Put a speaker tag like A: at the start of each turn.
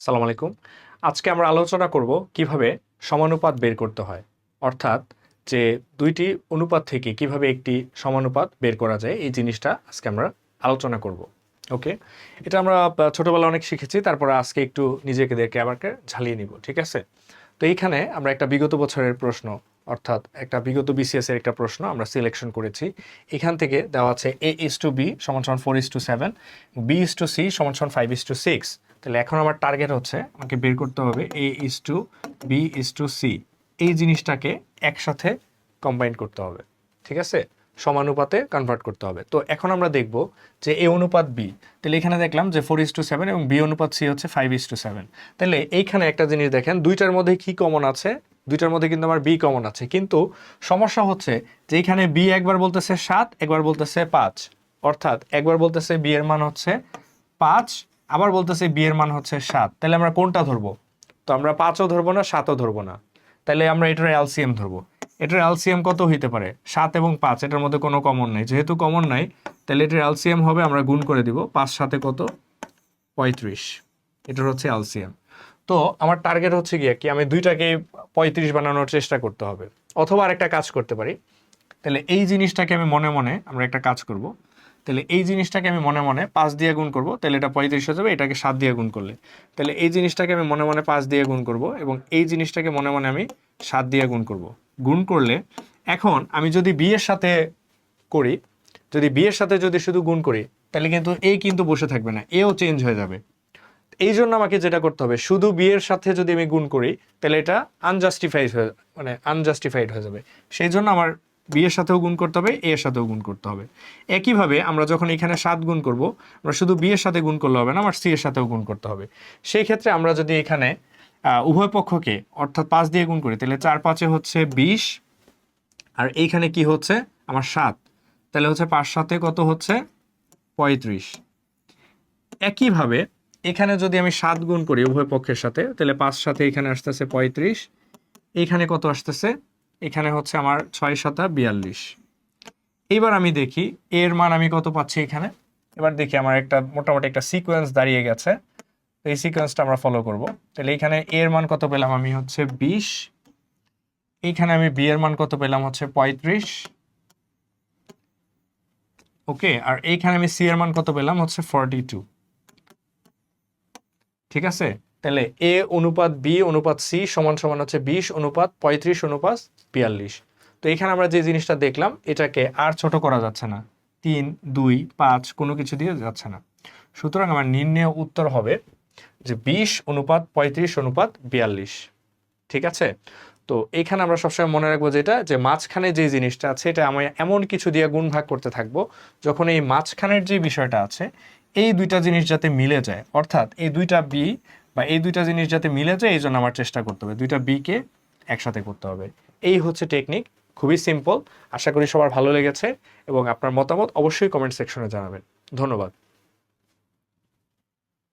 A: সালাম আলাইকুম। আজকে আমরা আলোচনা করব কীভাবে সমানুপাত বের করতে হয়। অর্থাৎ যে দুইটি অনুপাত থেকে কীভাবে একটি সমানুপাত বের করা যায় এই জিনিসটা আজকে আমরা আলোচনা করব। ওকে? এটা আমরা আহ, ছোটবেলায় অনেক শিখেছি তারপরে আজকে একটু নিজেকে দেখে আবারকে ঝালিয়ে নিব ঠিক আছে? তো এইখানে আমরা একটা বিগত বছরের প্রশ্ন অর্থাৎ একটা বিগত বিসিএসের একটা প্রশ্ন আমরা সিলেকশন করেছি। এখান থেকে দেওয়া আছে এ ইস টু বি সমান সমান four is to seven B is to C সমান সমান ফাইভ ইস টু সিক্স তাহলে এখন আমার টার্গেট হচ্ছে, আমাকে বের করতে হবে A is to B is to C এই জিনিসটাকে একসাথে কম্বাইন করতে হবে, ঠিক আছে? সমানুপাতে কনভার্ট করতে হবে। তো এখন আমরা দেখব যে এ অনুপাত বি তাহলে এখানে দেখলাম যে ফোর ইস টু সেভেন এবং বি অনুপাত সি হচ্ছে ফাইভ ইস টু সেভেন তাহলে এইখানে একটা জিনিস দেখেন, দুইটার মধ্যে কি কমন আছে? দুইটার মধ্যে কিন্তু আমার বি কমন আছে, কিন্তু সমস্যা হচ্ছে যে এখানে বি একবার বলতেছে সাত, একবার বলতেছে পাঁচ। অর্থাৎ একবার বলতেছে বি এর মান হচ্ছে পাঁচ আবার বলতেছে বি এর মান হচ্ছে সাত। তাহলে আমরা কোনটা ধরবো? তো আমরা পাঁচও ধরবো না, সাতও ধরবো না। তাহলে আমরা এটার এলসিএম ধরবো। এটার এলসিএম কত হইতে পারে? সাত এবং পাঁচ, এটার মধ্যে কোনো কমন নাই। যেহেতু কমন নাই, তাহলে এটার এলসিএম হবে, আমরা গুণ করে দিব। পাঁচ সাথে কত? পঁয়ত্রিশ। এটার হচ্ছে এলসিএম। তো আমার টার্গেট হচ্ছে গিয়ে কি আমি দুইটাকে পঁয়ত্রিশ বানানোর চেষ্টা করতে হবে। অথবা আরেকটা কাজ করতে পারি। তাহলে এই জিনিসটাকে আমি মনে মনে আমরা একটা কাজ করব। তাহলে এই জিনিসটাকে আমি মনে মনে পাঁচ দিয়ে গুণ করব, তাহলে এটা পঁয়ত্রিশ হয়ে যাবে, এটাকে সাত দিয়ে গুণ করলে। তাহলে এই জিনিসটাকে আমি মনে মনে পাঁচ দিয়ে গুণ করব এবং এই জিনিসটাকে মনে মনে আমি সাত দিয়ে গুণ করব। গুণ করলে এখন আমি যদি বিয়ের সাথে করি, যদি বিয়ের সাথে যদি শুধু গুণ করি, তাহলে কিন্তু এই কিন্তু বসে থাকবে না এও চেঞ্জ হয়ে যাবে। এই জন্য আমাকে যেটা করতে হবে, শুধু বিয়ের সাথে যদি আমি গুণ করি, তাহলে এটা আনজাস্টিফাইড হয়ে মানে আনজাস্টিফাইড হয়ে যাবে। সেই জন্য আমার বিয়ের সাথেও গুণ করতে হবে, এর সাথেও গুণ করতে হবে। একইভাবে আমরা যখন এখানে সাত গুণ করব, আমরা শুধু বিয়ের সাথে গুণ করলে হবে না, আমার সি এর সাথেও গুণ করতে হবে। সেই ক্ষেত্রে আমরা যদি এখানে উভয় পক্ষকে অর্থাৎ পাঁচ দিয়ে গুণ করি, তাহলে চার পাঁচে হচ্ছে বিশ, আর এইখানে কি হচ্ছে? আমার সাত। তাহলে হচ্ছে পাঁচ সাথে কত হচ্ছে? পঁয়ত্রিশ। একইভাবে এখানে যদি আমি সাত গুণ করি উভয় পক্ষের সাথে, তাহলে পাঁচ সাথে এখানে আসতেছে পঁয়ত্রিশ, এইখানে কত আসতেছে? এখানে হচ্ছে আমার ছয় সাতা বিয়াল্লিশ। এইবার আমি দেখি, এর মান আমি কত পাচ্ছি এখানে? এবার দেখি আমার একটা, মোটামুটি একটা সিকোয়েন্স দাঁড়িয়ে গেছে। তো এই সিকোয়েন্সটা আমরা ফলো করব। তাহলে এখানে এর মান কত পেলাম আমি হচ্ছে বিশ। এইখানে আমি বি এর মান কত পেলাম হচ্ছে পঁয়ত্রিশ। ওকে, আর এইখানে আমি সি এর মান কত পেলাম হচ্ছে ফর্টি টু ঠিক আছে? তাহলে এ অনুপাত বি অনুপাত সি সমান সমান হচ্ছে বিশ অনুপাত পঁয়ত্রিশ অনুপাত বিয়াল্লিশ। তো এখানে আমরা যে জিনিসটা দেখলাম, এটাকে আর ছোট করা যাচ্ছে না। তিন, দুই, পাঁচ, কোনো কিছু দিয়ে যাচ্ছে না। সুতরাং আমার নির্ণয় উত্তর হবে যে বিশ অনুপাত পঁয়ত্রিশ অনুপাত বিয়াল্লিশ। ঠিক আছে? তো এখানে আমরা সবসময় মনে রাখব যেটা, যে মাঝখানে যে জিনিসটা আছে, এটা আমি এমন কিছু দিয়ে গুণ ভাগ করতে থাকব, যখন এই মাঝখানের যে বিষয়টা আছে, এই দুইটা জিনিস যাতে মিলে যায়, অর্থাৎ এই দুইটা বি বা এই দুইটা জিনিস যাতে মিলে যায়, এই জন্য আমার চেষ্টা করতে হবে। দুইটা বিকে একসাথে করতে হবে। এই হচ্ছে টেকনিক খুবই সিম্পল আশা করি সবার ভালো লেগেছে এবং আপনার মতামত অবশ্যই কমেন্ট সেকশনে জানাবেন। ধন্যবাদ।